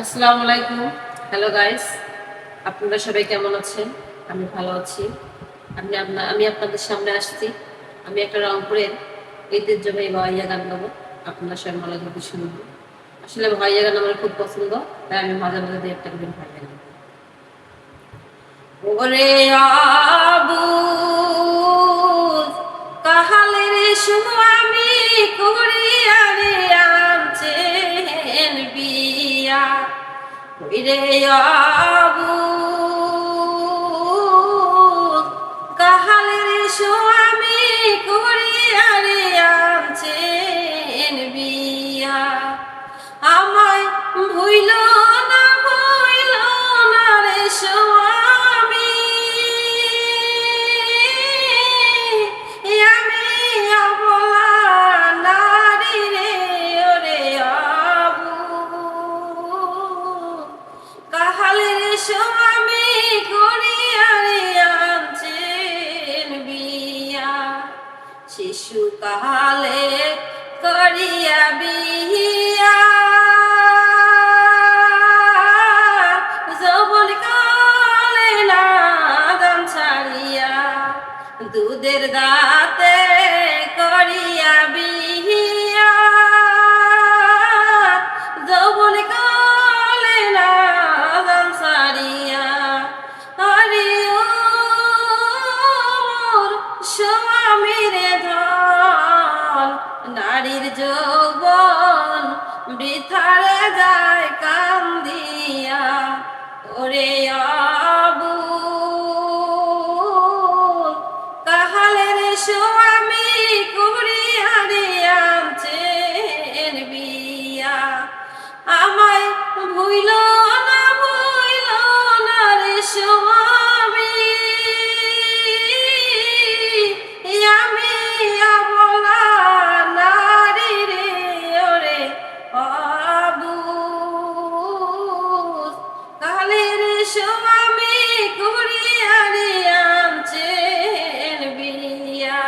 আসসালামু আলাইকুম। Hello guys আপনারা সবাই কেমন আছেন? আমি ভালো আছি। আমি আমি আপনাদের সামনে আসছি। আমি একটা রংপুরের ভাইয়া গান গাবো। আপনারা সবাই শুনব আসলে ভাইয়া গান আমার খুব পছন্দ, তাই আমি মাঝে মাঝে দিয়ে একটা করে ভাইয়া গান ওরে আবু ওরে আবু স্বামী রে করিয়া রে আনছেন বিয়া। আমায় ভুইল না ভুইল না রে স্বামী কালে করিয়া বিহিয়া যৌবন নাদান ছাড়িয়া দুধের দাঁতে নারীর যৌবন বৃথারে যায় কান্দিয়া। ওরে বিয়া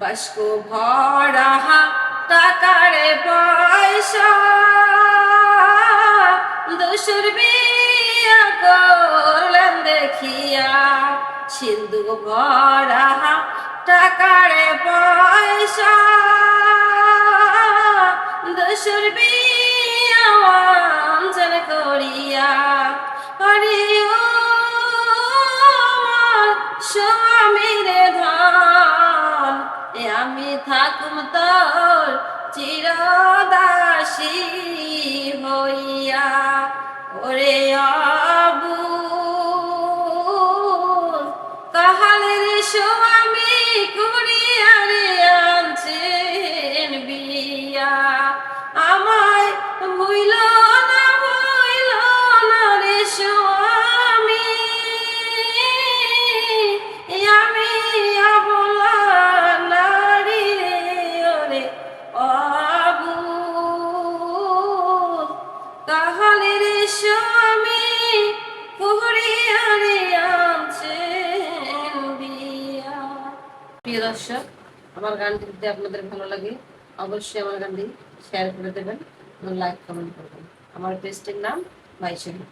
বাস্ক ভরা টাকারে পয়সা দোসর বিয়া করলেন দেখিয়া। সিন্ধু ভরা টাকারে পয়সা দোসর বিয়া অঞ্চল করিয়া হরি ও স্বামীর ধন। এ আমি থাকুম তোর চিরদাসী হইয়া। ওরে আবু, কাহালের স্বামী কুড়িয়া রে আনছেন বিয়া। আমায় ভুইল প্রিয় দর্শক, আমার গানটি যদি আপনাদের ভালো লাগে, অবশ্যই আমার গানটি শেয়ার করে দেবেন এবং লাইক কমেন্ট করবেন। আমার পেজটির নাম ভাইশালী